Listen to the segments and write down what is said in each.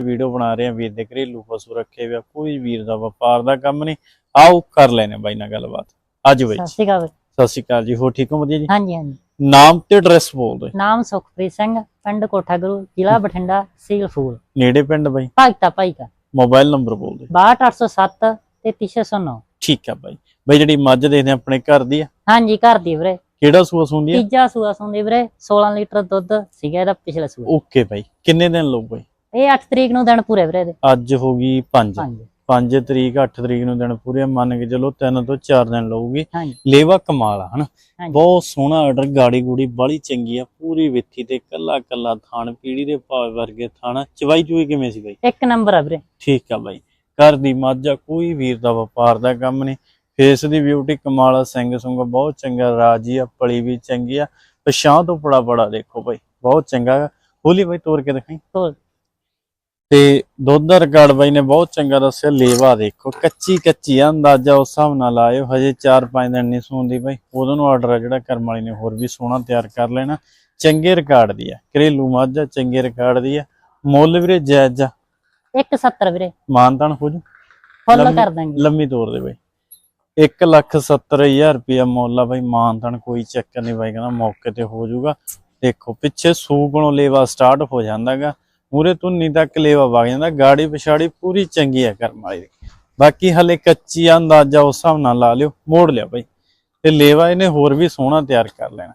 Video ਬਣਾ ਰਹੇ ਆ ਵੀਰ ਦੇ ਘਰੇਲੂ ਪਸ਼ੂ ਰੱਖੇ ਹੋਏ ਆ ਕੋਈ ਵੀਰ ਦਾ ਵਪਾਰ ਦਾ ਕੰਮ ਨਹੀਂ। ਆਓ ਕਰ ਲੈਨੇ ਬਾਈ ਨਾਲ ਗੱਲਬਾਤ। ਅੱਜ ਬਾਈ। ਸਤਿ। ਸ਼੍ਰੀ ਅਕਾਲ ਸਤਿ ਸ਼੍ਰੀ ਅਕਾਲ ਜੀ ਹੋ ਠੀਕ ਹੋ ਵਧੀਆ ਜੀ? ਹਾਂਜੀ ਹਾਂਜੀ। ਨਾਮ ਤੇ ਐਡਰੈਸ ਬੋਲ ਦਿਓ। ਨਾਮ ਸੁਖਪ੍ਰੀਤ ਸਿੰਘ ਪਿੰਡ ਕੋਠਾ ਗੁਰੂ ਜ਼ਿਲ੍ਹਾ ਬਠਿੰਡਾ ਸੀਲ ਫੂਲ ਨੇੜੇ ਪਿੰਡ ਬਾਈ? ਭਗਤਾ ਭਾਈ ਕਾ ਮੋਬਾਈਲ ਨੰਬਰ ਬੋਲ ਦਿਓ। 62807 ਤੇ 309 ਠੀਕ ਆ ਬਾਈ। ਬਾਈ ਜਿਹੜੀ ਮੱਝ ਦੇਖਦੇ ਆਪਣੇ ਘਰ ਦੀ ਆ? ਹਾਂਜੀ ਘਰ ਦੀ ਵੀਰੇ। ਕਿਹੜਾ ਸੂਆ ਸੁੰਦੀ ਆ? ਤੀਜਾ ਸੂਆ ਸੁੰਦੀ ਵੀਰੇ 16 ਲੀਟਰ ਦੁੱਧ ਸੀਗਾ ਇਹਦਾ ਪਿਛਲਾ ਸੂਆ ਓਕੇ ਬਾਈ। ਕਿੰਨੇ ਦਿਨ ਬਾਈ? ਇਹ 8 ਤਰੀਕ ਨੂੰ ਦਿਨ ਪੂਰੇ ਵੀਰੇ ਦੇ ਅੱਜ ਹੋ ਗਈ 5 ਹਾਂਜੀ 5 ਤਰੀਕ 8 ਤਰੀਕ ਨੂੰ ਦਿਨ ਪੂਰੇ ਮੰਨ ਕੇ ਚਲੋ 3 ਤੋਂ 4 ਦਿਨ ਲਊਗੀ। ਲੇਵਾ ਕਮਾਲ ਆ ਹਨਾ। ਬਹੁਤ ਸੋਹਣਾ ਆਰਡਰ ਗਾੜੀ ਗੂੜੀ ਬਾਲੀ ਚੰਗੀ ਆ ਪੂਰੀ ਵਿੱਥੀ ਤੇ ਕੱਲਾ ਕੱਲਾ ਥਾਣ ਪੀੜੀ ਦੇ ਭਾਵੇਂ ਵਰਗੇ ਥਾਣਾ। ਚਵਾਈ ਚੂਈ ਕਿਵੇਂ ਸੀ ਬਾਈ? ਇੱਕ ਨੰਬਰ ਆ ਵੀਰੇ। ਠੀਕ ਆ ਬਾਈ। ਘਰ ਦੀ ਮੱਝ ਕੋਈ ਵੀਰ ਦਾ ਵਪਾਰ ਦਾ ਕੰਮ ਨਹੀਂ। ਫੇਸ ਦੀ ਬਿਊਟੀ ਕਮਾਲ ਆ ਸਿੰਘ ਸੁੰਗ ਬਹੁਤ ਚੰਗਾ ਰਾਜੀ ਆ ਪਲੀ ਵੀ ਚੰਗੀ ਆ। ਪਛਾਂ ਤੋਂ ਬੜਾ ਬੜਾ ਦੇਖੋ ਬਾਈ ਬਹੁਤ ਚੰਗਾ। ਖੋਲੀ ਬਾਈ ਤੋੜ ਕੇ ਦਿਖਾਈ। ਤੋਲ ਤੇ ਦੁੱਧ ਦਾ ਰਿਕਾਰਡ ਬਾਈ ਨੇ ਬਹੁਤ ਚੰਗਾ ਦੱਸਿਆ ਲੇਵਾ ਦੇਖੋ ਕੱਚੀ ਕੱਚੀ ਆ ਅੰਦਾਜ਼ਾ ਉਸ ਹਿਸਾਬ ਨਾਲ ਲਾਇਓ ਹਜੇ 4-5 ਦਿਨ ਨਹੀਂ ਸੌਂਦੀ ਬਾਈ ਉਦੋਂ ਨੂੰ ਆਰਡਰ ਆ ਜਿਹੜਾ ਕਰਮ ਵਾਲੀ ਨੇ ਹੋਰ ਵੀ ਸੋਹਣਾ ਤਿਆਰ ਕਰ ਲੈਣਾ ਚੰਗੇ ਰਿਕਾਰਡ ਦੀ ਆ ਘਰੇਲੂ ਮੱਝ ਆ ਚੰਗੇ ਰਿਕਾਰਡ ਦੀ ਆ ਮੁੱਲ ਵੀਰੇ ਜਾਇਜ਼ ਆ। 170 ਵੀਰੇ। ਮਾਨਤਾਨ ਹੋ ਜੂ ਫੁੱਲ ਕਰ ਦਾਂਗੇ। ਲੰਮੀ ਤੋਰ ਦੇ ਬਾਈ। 170000 ਰੁਪਇਆ ਮੁੱਲ ਆ ਬਾਈ ਮਾਨਤਾਨ ਕੋਈ ਚੱਕਰ ਨਹੀਂ ਬਾਈ ਕਹਿੰਦਾ ਮੌਕੇ ਤੇ ਹੋ ਜਾਊਗਾ। ਦੇਖੋ ਪਿੱਛੇ ਸੂਕਣੋਂ ਲੇਵਾ ਸਟਾਰਟ ਹੋ ਜਾਂਦਾਗਾ। ਮੂਰੇ ਧੁੰਨੀ ਤੱਕ ਲੇਵਾ ਵਗ ਜਾਂਦਾ ਗਾੜੀ ਪਿਛਾੜੀ ਪੂਰੀ ਚੰਗੀ ਆ ਕਰਮ ਵਾਲੀ ਬਾਕੀ ਹਲੇ ਕੱਚੀ ਆ ਅੰਦਾਜ਼ਾ ਉਸ ਹਿਸਾਬ ਨਾਲ ਲਾ ਲਿਓ ਮੋੜ ਲਿਆ ਬਾਈ। ਤੇ ਲੇਵਾ ਇਹਨੇ ਹੋਰ ਵੀ ਸੋਹਣਾ ਤਿਆਰ ਕਰ ਲੈਣਾ।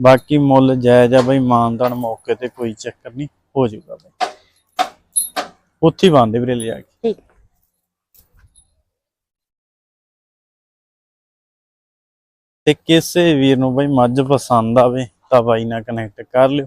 ਬਾਕੀ ਮੁੱਲ ਜਾਇਜ਼ ਆ ਬਾਈ ਮਾਨਤਾਨ ਮੌਕੇ ਤੇ ਕੋਈ ਚੱਕਰ ਨਹੀਂ ਹੋ ਜਾਊਗਾ ਬਾਈ। ਉੱਥੇ ਹੀ ਬੰਦੇ ਵੀਰੇ ਲਿਜਾ ਕੇ। ਠੀਕ। ਤੇ ਕਿਸੇ ਵੀਰ ਨੂੰ ਬਈ ਮੱਝ ਪਸੰਦ ਆਵੇ ਤਾਂ ਬਾਈ ਨਾਲ ਕਨੈਕਟ ਕਰ ਲਿਓ।